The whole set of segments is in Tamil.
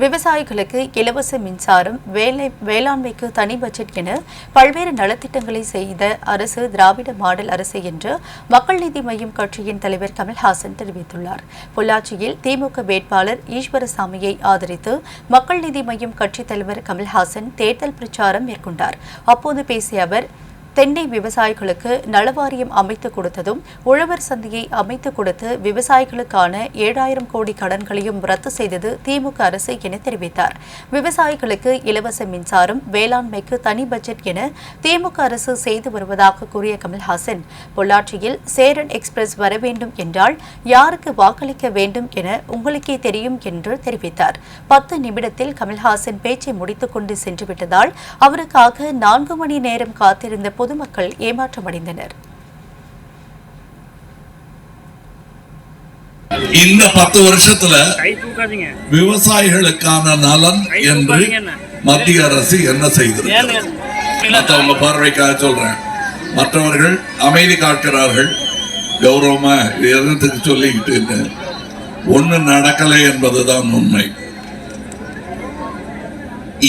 விவசாயிகளுக்கு இலவச மின்சாரம் வேலை வேளாண்மைக்கு தனி பட்ஜெட் என பல்வேறு நலத்திட்டங்களை செய்த அரசு திராவிட மாடல் அரசு என்று மக்கள் நீதி மய்யம் கட்சியின் தலைவர் கமல்ஹாசன் தெரிவித்துள்ளார். பொள்ளாச்சியில் திமுக வேட்பாளர் ஈஸ்வரசாமியை ஆதரித்து மக்கள் நீதி மய்யம் கட்சித் தலைவர் கமல்ஹாசன் தேர்தல் பிரச்சாரம் மேற்கொண்டார். அப்போது பேசிய அவர் தென்னை விவசாயிகளுக்கு நலவாரியம் அமைத்து கொடுத்ததும் உழவர் சந்தையை அமைத்து கொடுத்து விவசாயிகளுக்கான ஏழாயிரம் கோடி கடன்களையும் ரத்து செய்தது திமுக அரசு என தெரிவித்தார். விவசாயிகளுக்கு இலவச மின்சாரம் வேளாண்மைக்கு தனி பட்ஜெட் என திமுக அரசு செய்து வருவதாக கூறிய கமல்ஹாசன் பொள்ளாச்சியில் சேரன் எக்ஸ்பிரஸ் வர வேண்டும் என்றால் யாருக்கு வாக்களிக்க வேண்டும் என உங்களுக்கே தெரியும் என்று தெரிவித்தார். பத்து நிமிடத்தில் கமல்ஹாசன் பேச்சை முடித்துக் கொண்டு சென்றுவிட்டதால் அவருக்காக நான்கு மணி நேரம் காத்திருந்த பொதுமக்கள் ஏமாற்றமடைந்தனர். இந்த பத்து வருஷத்துல விவசாயிகளுக்கான நலன் என்று மத்திய அரசு என்ன செய்திருக்கிறது? மற்றவங்க பார்வைக்காக சொல்றேன். மற்றவர்கள் அமைதி காக்கிறார்கள். கௌரவமா எதத்துக்கு சொல்லிக்கிட்டு. ஒண்ணு நடக்கலை என்பதுதான் உண்மை.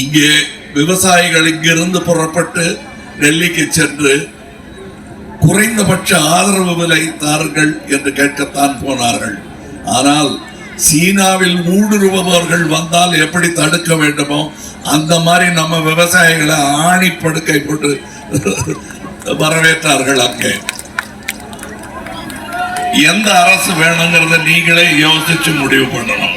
இங்கே விவசாயிகள் இங்கிருந்து புறப்பட்டு டெல்லிக்கு சென்று குறைந்தபட்ச ஆதரவு விலை தாருங்கள் என்று கேட்கத்தான் போனார்கள். ஆனால் சீனாவில் ஊடுருவபவர்கள் வந்தால் எப்படி தடுக்க வேண்டுமோ அந்த மாதிரி நம்ம விவசாயிகளை ஆணி படுக்கை போட்டு வரவேற்றார்கள் அங்கே. எந்த அரசு வேணுங்கிறத நீங்களே யோசிச்சு முடிவு பண்ணணும்.